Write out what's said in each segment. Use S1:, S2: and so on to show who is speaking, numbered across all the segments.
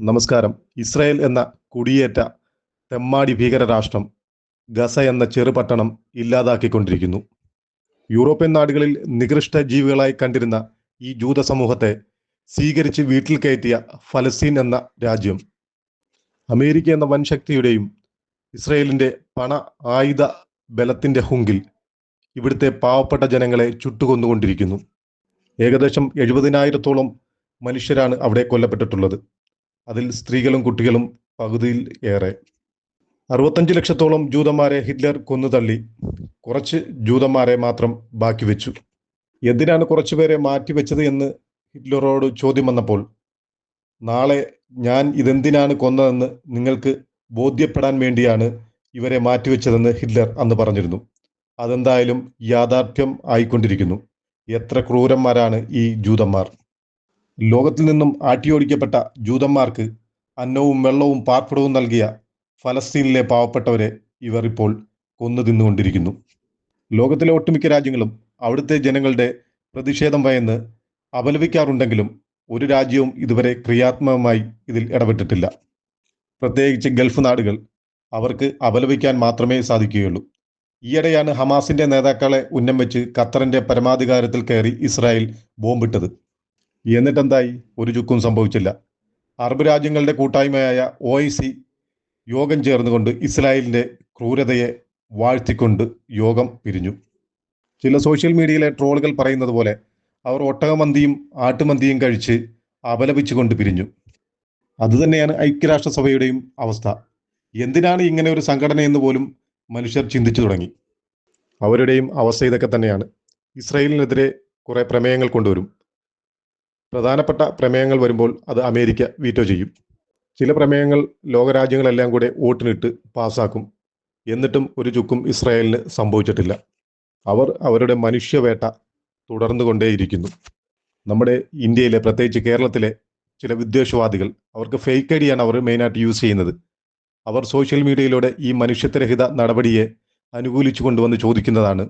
S1: നമസ്കാരം. ഇസ്രായേൽ എന്ന കുടിയേറ്റ തെമ്മാടി ഭീകര രാഷ്ട്രം ഗസ എന്ന ചെറുപട്ടണം ഇല്ലാതാക്കിക്കൊണ്ടിരിക്കുന്നു. യൂറോപ്യൻ നാടുകളിൽ നികൃഷ്ട ജീവികളായി കണ്ടിരുന്ന ഈ ജൂത സമൂഹത്തെ സ്വീകരിച്ച് വീട്ടിൽ കയറ്റിയ ഫലസ്തീൻ എന്ന രാജ്യം. അമേരിക്ക എന്ന വൻശക്തിയുടെയും ഇസ്രയേലിന്റെ പണ ആയുധ ബലത്തിന്റെ ഹുങ്കിൽ ഇവിടുത്തെ പാവപ്പെട്ട ജനങ്ങളെ ചുട്ടുകൊന്നുകൊണ്ടിരിക്കുന്നു. ഏകദേശം എഴുപതിനായിരത്തോളം മനുഷ്യരാണ് അവിടെ കൊല്ലപ്പെട്ടിട്ടുള്ളത്. അതിൽ സ്ത്രീകളും കുട്ടികളും പകുതിയിൽ ഏറെ. അറുപത്തഞ്ച് ലക്ഷത്തോളം ജൂതന്മാരെ ഹിറ്റ്ലർ കൊന്നുതള്ളി. കുറച്ച് ജൂതന്മാരെ മാത്രം ബാക്കി വെച്ചു. എന്തിനാണ് കുറച്ചുപേരെ മാറ്റിവെച്ചത് എന്ന് ഹിറ്റ്ലറോട് ചോദ്യം വന്നപ്പോൾ നാളെ ഞാൻ ഇതെന്തിനാണ് കൊന്നതെന്ന് നിങ്ങൾക്ക് ബോധ്യപ്പെടാൻ വേണ്ടിയാണ് ഇവരെ മാറ്റിവെച്ചതെന്ന് ഹിറ്റ്ലർ അന്ന് പറഞ്ഞിരുന്നു. അതെന്തായാലും യാഥാർത്ഥ്യം ആയിക്കൊണ്ടിരിക്കുന്നു. എത്ര ക്രൂരന്മാരാണ് ഈ ജൂതന്മാർ? ലോകത്തിൽ നിന്നും ആട്ടിയോടിക്കപ്പെട്ട ജൂതന്മാർക്ക് അന്നവും വെള്ളവും പാർപ്പിടവും നൽകിയ ഫലസ്തീനിലെ പാവപ്പെട്ടവരെ ഇവർ ഇപ്പോൾ കൊന്നു തിന്നുകൊണ്ടിരിക്കുന്നു. ലോകത്തിലെ ഒട്ടുമിക്ക രാജ്യങ്ങളും അവിടുത്തെ ജനങ്ങളുടെ പ്രതിഷേധം ഭയന്ന് അപലപിക്കാറുണ്ടെങ്കിലും ഒരു രാജ്യവും ഇതുവരെ ക്രിയാത്മകമായി ഇതിൽ ഇടപെട്ടിട്ടില്ല. പ്രത്യേകിച്ച് ഗൾഫ് നാടുകൾ അവർക്ക് അപലപിക്കാൻ മാത്രമേ സാധിക്കുകയുള്ളൂ. ഈയിടെയാണ് ഹമാസിന്റെ നേതാക്കളെ ഉന്നം വെച്ച് ഖത്തറിന്റെ പരമാധികാരത്തിൽ കയറി ഇസ്രായേൽ ബോംബിട്ടത്. എന്നിട്ടെന്തായി? ഒരു ചുക്കും സംഭവിച്ചില്ല. അറബ് രാജ്യങ്ങളുടെ കൂട്ടായ്മയായ ഒ ഐ സി യോഗം ചേർന്നുകൊണ്ട് ഇസ്രായേലിന്റെ ക്രൂരതയെ വാഴ്ത്തിക്കൊണ്ട് യോഗം പിരിഞ്ഞു. ചില സോഷ്യൽ മീഡിയയിലെ ട്രോളുകൾ പറയുന്നത് പോലെ അവർ ഒട്ടകമന്തിയും ആട്ടുമന്തിയും കഴിച്ച് അപലപിച്ചുകൊണ്ട് പിരിഞ്ഞു. അതുതന്നെയാണ് ഐക്യരാഷ്ട്രസഭയുടെയും അവസ്ഥ. എന്തിനാണ് ഇങ്ങനെ ഒരു സംഘടന എന്ന് പോലും മനുഷ്യർ ചിന്തിച്ചു തുടങ്ങി? അവരുടെയും അവസ്ഥ ഇതൊക്കെ തന്നെയാണ്. ഇസ്രായേലിനെതിരെ കുറേ പ്രമേയങ്ങൾ കൊണ്ടുവരും. പ്രധാനപ്പെട്ട പ്രമേയങ്ങൾ വരുമ്പോൾ അത് അമേരിക്ക വീറ്റോ ചെയ്യും. ചില പ്രമേയങ്ങൾ ലോകരാജ്യങ്ങളെല്ലാം കൂടെ വോട്ടിനിട്ട് പാസാക്കും എന്നിട്ടും ഒരു ചുക്കും ഇസ്രായേലിന് സംഭവിച്ചിട്ടില്ല. അവർ അവരുടെ മനുഷ്യവേട്ട തുടർന്നു കൊണ്ടേയിരിക്കുന്നു നമ്മുടെ ഇന്ത്യയിലെ പ്രത്യേകിച്ച് കേരളത്തിലെ ചില വിദ്വേഷവാദികൾ അവർക്ക് ഫേക്ക് ഐ ഡിയാണ് അവർ മെയിനായിട്ട് യൂസ് ചെയ്യുന്നത്. അവർ സോഷ്യൽ മീഡിയയിലൂടെ ഈ മനുഷ്യത്വരഹിത നടപടിയെ അനുകൂലിച്ചു കൊണ്ടുവന്ന് ചോദിക്കുന്നതാണ്.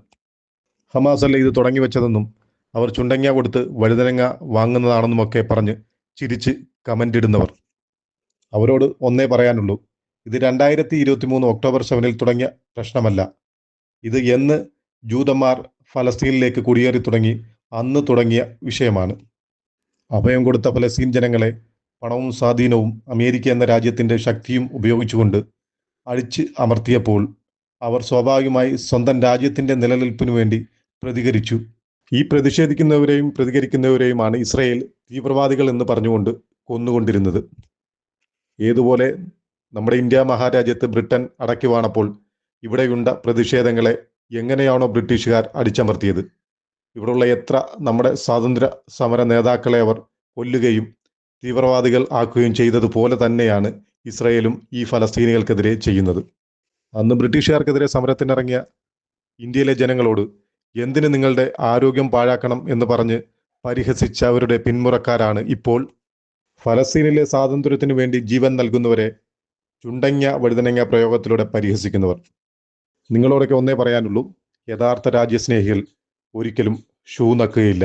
S1: ഹമാസ് അല്ല ഇത് തുടങ്ങി വെച്ചതെന്നും അവർ ചുണ്ടങ്ങ കൊടുത്ത് വഴുതനങ്ങ വാങ്ങുന്നതാണെന്നുമൊക്കെ പറഞ്ഞ് ചിരിച്ച് കമന്റ് ഇടുന്നവർ. അവരോട് ഒന്നേ പറയാനുള്ളൂ. ഇത് രണ്ടായിരത്തി ഇരുപത്തി മൂന്ന് ഒക്ടോബർ സെവനിൽ തുടങ്ങിയ പ്രശ്നമല്ല. ഇത് എന്ന് ജൂതന്മാർ ഫലസ്തീനിലേക്ക് കുടിയേറി തുടങ്ങി അന്ന് തുടങ്ങിയ വിഷയമാണ്. അഭയം കൊടുത്ത ഫലസ്തീൻ ജനങ്ങളെ പണവും സ്വാധീനവും അമേരിക്ക എന്ന രാജ്യത്തിന്റെ ശക്തിയും ഉപയോഗിച്ചുകൊണ്ട് അഴിച്ച് അമർത്തിയപ്പോൾ അവർ സ്വാഭാവികമായി സ്വന്തം രാജ്യത്തിന്റെ നിലനിൽപ്പിനു വേണ്ടി പ്രതികരിച്ചു. ഈ പ്രതിഷേധിക്കുന്നവരെയും പ്രതികരിക്കുന്നവരെയുമാണ് ഇസ്രയേൽ തീവ്രവാദികൾ എന്ന് പറഞ്ഞുകൊണ്ട് കൊന്നുകൊണ്ടിരുന്നത്. ഏതുപോലെ നമ്മുടെ ഇന്ത്യ മഹാരാജ്യത്ത് ബ്രിട്ടൻ അടക്കി വാണപ്പോൾ ഇവിടെയുണ്ട പ്രതിഷേധങ്ങളെ എങ്ങനെയാണോ ബ്രിട്ടീഷുകാർ അടിച്ചമർത്തിയത്. ഇവിടെയുള്ള എത്ര നമ്മുടെ സ്വാതന്ത്ര്യ സമര നേതാക്കളെ അവർ കൊല്ലുകയും തീവ്രവാദികൾ ആക്കുകയും ചെയ്തതുപോലെ തന്നെയാണ് ഇസ്രയേലും ഈ ഫലസ്തീനികൾക്കെതിരെ ചെയ്യുന്നത്. അന്ന് ബ്രിട്ടീഷുകാർക്കെതിരെ സമരത്തിനിറങ്ങിയ ഇന്ത്യയിലെ ജനങ്ങളോട് എന്തിന് നിങ്ങളുടെ ആരോഗ്യം പാഴാക്കണം എന്ന് പറഞ്ഞ് പരിഹസിച്ച അവരുടെ പിന്മുറക്കാരാണ് ഇപ്പോൾ. ഫലസ്തീനിലെ സ്വാതന്ത്ര്യത്തിനു വേണ്ടി ജീവൻ നൽകുന്നവരെ ചുണ്ടങ്ങ വഴുതനങ്ങ പ്രയോഗത്തിലൂടെ പരിഹസിക്കുന്നവർ. നിങ്ങളോടൊക്കെ ഒന്നേ പറയാനുള്ളൂ യഥാർത്ഥ രാജ്യസ്നേഹികൾ ഒരിക്കലും ഷൂ നക്കുകയില്ല